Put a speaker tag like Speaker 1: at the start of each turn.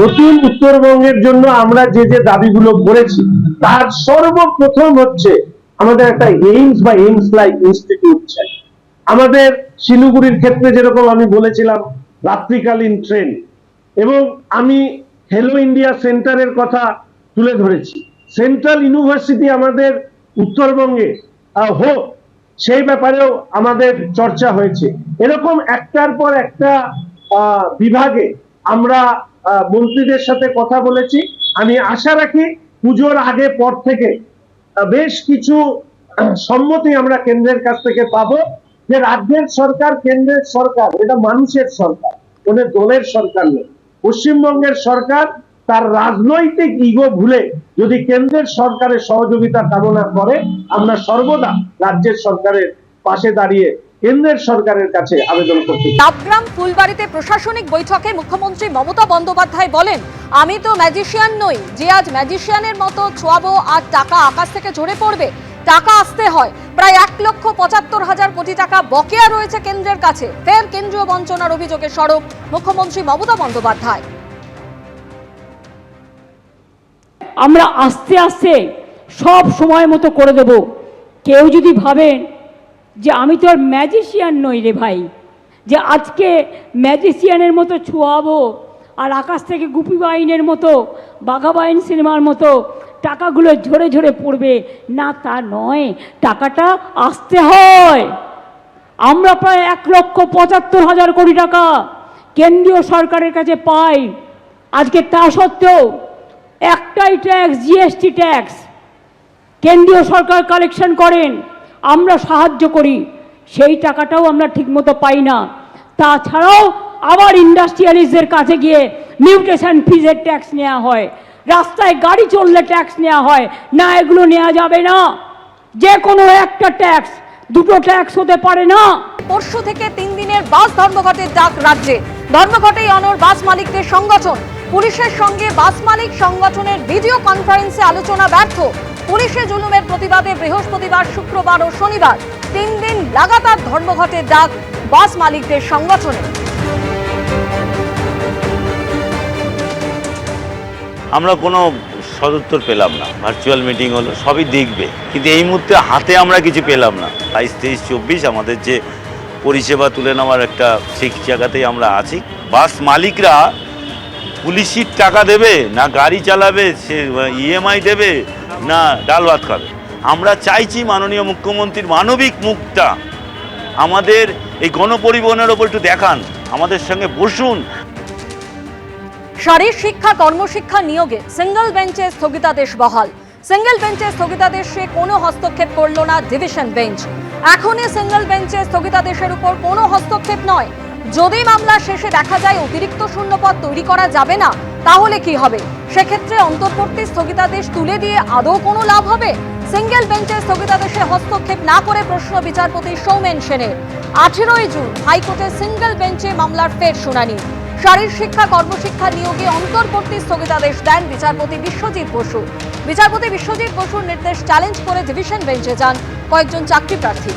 Speaker 1: নতুন উত্তরবঙ্গের জন্য আমরা যে যে দাবিগুলো করেছি, তার সর্বপ্রথম হচ্ছে আমাদের একটা এইমস বা এইমস লাইক ইনস্টিটিউট চাই। আমাদের শিলিগুড়ির ক্ষেত্রে যেরকম আমি বলেছিলাম, রাত্রিকালীন ট্রেন। এবং আমি হেলো ইন্ডিয়া সেন্টারের কথা তুলে ধরেছি। সেন্ট্রাল ইউনিভার্সিটি আমাদের উত্তরবঙ্গে হোক, সেই ব্যাপারেও আমাদের চর্চা হয়েছে। এরকম একটার পর একটা বিভাগে আমরা মন্ত্রীদের সাথে কথা বলেছি। আমি আশা রাখি পুজোর আগে পর থেকে বেশ কিছু সম্মতি আমরা কেন্দ্রের কাছ থেকে পাবো যে রাজ্যের সরকার কেন্দ্রের সরকার, এটা মানুষের সরকার, কোনো দলের সরকার নেই পশ্চিমবঙ্গের সরকার তার রাজনৈতিক ইগো ভুলে যদি কেন্দ্রের সরকারের সহযোগিতা কামনা করে, আমরা সর্বদা রাজ্যের সরকারের পাশে দাঁড়িয়ে কেন্দ্রের সরকারের কাছে আবেদন করতে চাই।
Speaker 2: নাবগ্রাম ফুলবাড়িতে প্রশাসনিক বৈঠকে মুখ্যমন্ত্রী মমতা বন্দ্যোপাধ্যায় বলেন আমি তো ম্যাজিশিয়ান নই যে আজ ম্যাজিশিয়ানের মতো ছোয়াবো আর টাকা আকাশ থেকে ঝরে পড়বে টাকা আসতে হয়। প্রায় এক লক্ষ পঁচাত্তর হাজার কোটি টাকা বকেয়া রয়েছে কেন্দ্রের কাছে। ফের কেন্দ্রীয় বঞ্চনার অভিযোগে সরব মুখ্যমন্ত্রী মমতা বন্দ্যোপাধ্যায়।
Speaker 3: আমরা আস্তে আস্তে সব সময় মতো করে দেব। কেউ যদি ভাবেন যে আমি তো আর ম্যাজিশিয়ান নই রে ভাই। যে আজকে ম্যাজিশিয়ানের মতো ছোঁয়াবো, আর আকাশ থেকে গুপি বাইনের মতো বাঘাবাইন সিনেমার মতো টাকাগুলো ঝরে ঝরে পড়বে। না, তা নয়। টাকাটা আসতে হয়। আমরা প্রায় এক লক্ষ পঁচাত্তর হাজার কোটি টাকা কেন্দ্রীয় সরকারের কাছে পাই। আজকে তা সত্ত্বেও একটাই ট্যাক্স জিএসটি ট্যাক্স কেন্দ্রীয় সরকার কালেকশন করেন। আমরা সাহায্য করি, সেই টাকাটাও আমরা ঠিকমতো পাই না। তাছাড়াও আবার ইন্ডাস্ট্রিয়ালিস্টদের কাছে গিয়ে মিউটেশন ফিজের ট্যাক্স নেওয়া হয়, রাস্তায় গাড়ি চললে ট্যাক্স নেওয়া হয়, না এগুলো নেওয়া যাবে না। যে কোনো একটা ট্যাক্স, দুটো ট্যাক্স হতে পারে না।
Speaker 2: পরশু থেকে তিন দিনের বাস ধর্মঘটের ডাক রাজ্যে। ধর্মঘটেই অনর বাস মালিকদের সংগঠন। পুলিশের সঙ্গে বাস মালিক সংগঠনের ভিডিও কনফারেন্সে আলোচনা ব্যর্থ। পুলিশের জুলুমের প্রতিবাদে বৃহস্পতিবার শুক্রবার ও শনিবার তিন দিন লাগাতার ধর্মঘটের ডাক বাস মালিকদের সংগঠনের
Speaker 4: আমরা কোনো সদুত্তর পেলাম না। ভার্চুয়াল মিটিং হলো, সবই দেখবে। কিন্তু এই মুহূর্তে হাতে আমরা কিছু পেলাম না। বাইশ, তেইশ, চব্বিশ আমাদের যে পরিষেবা তুলে নেওয়ার একটা ঠিক জায়গাতেই আমরা আছি। বাস মালিকরা পুলিশির টাকা দেবে না গাড়ি চালাবে, সে ইএমআই দেবে না, ডাল ভাত খাবে। আমরা চাইছি মাননীয় মুখ্যমন্ত্রীর মানবিক মুখটা আমাদের এই গণপরিবহনের ওপর একটু দেখান, আমাদের সঙ্গে বসুন।
Speaker 2: শারীর শিক্ষা, কর্মশিক্ষা নিয়োগে সিঙ্গেল বেঞ্চে স্থগিতাদেশ বহাল। সিঙ্গেল বেঞ্চে স্থগিতাদেশে কোনো হস্তক্ষেপ করল না ডিভিশন বেঞ্চ এখনই সিঙ্গেল বেঞ্চে স্থগিতাদেশের উপর কোনো হস্তক্ষেপ নয়। যদি মামলা শেষে দেখা যায় অতিরিক্ত শূন্যপদ তৈরি করা যাবে না, তাহলে কি হবে? সেক্ষেত্রে অন্তর্বর্তী স্থগিতাদেশ তুলে দিয়ে আদৌ কোনো লাভ হবে? সিঙ্গেল বেঞ্চে স্থগিতাদেশে হস্তক্ষেপ না করে প্রশ্ন বিচারপতি সৌমেন সেনের। আঠেরোই জুন হাইকোর্টে সিঙ্গেল বেঞ্চে মামলার ফের শুনানি। শারীর শিক্ষা, কর্মশিক্ষা নিয়োগে অন্তর্বর্তী স্থগিতাদেশ দেন বিচারপতি বিশ্বজিৎ বসু। বিচারপতি বিশ্বজিৎ বসুর নির্দেশ চ্যালেঞ্জ করে ডিভিশন বেঞ্চে যান কয়েকজন চাকরি প্রার্থী।